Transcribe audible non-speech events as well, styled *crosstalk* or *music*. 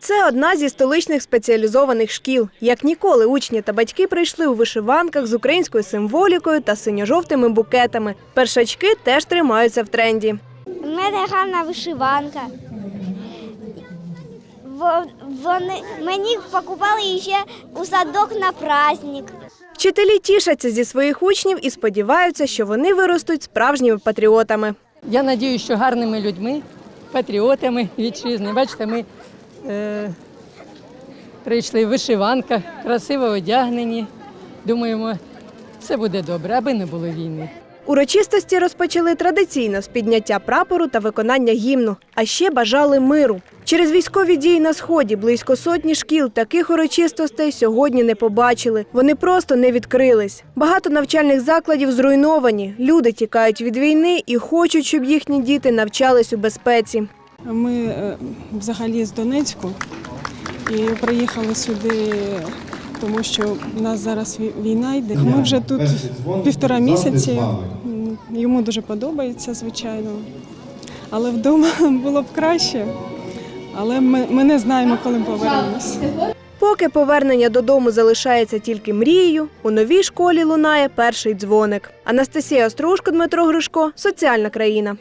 Це одна зі столичних спеціалізованих шкіл. Як ніколи, учні та батьки прийшли у вишиванках з українською символікою та синьо-жовтими букетами. Першачки теж тримаються в тренді. У мене гарна вишиванка. Во- Вони мені покупали ще у садок на праздник. Вчителі тішаться зі своїх учнів і сподіваються, що вони виростуть справжніми патріотами. Я надію, що гарними людьми, патріотами вітчизни. Бачите, ми е, прийшли в вишиванках, красиво одягнені. Думаємо, все буде добре, аби не було війни. Урочистості розпочали традиційно з підняття прапору та виконання гімну, а ще бажали миру. Через військові дії на сході близько сотні шкіл таких урочистостей сьогодні не побачили. Вони просто не відкрились. Багато навчальних закладів зруйновані. Люди тікають від війни і хочуть, щоб їхні діти навчались у безпеці. Ми е, взагалі з Донецьку і приїхали сюди, тому що в нас зараз війна йде. Ми вже тут півтора місяці. Йому дуже подобається, звичайно. Але вдома *laughs* було б краще. Але ми, ми не знаємо, коли повернемось. Поки повернення додому залишається тільки мрією, у новій школі лунає перший дзвоник. Анастасія Острушко, Дмитро Гришко, Соціальна країна.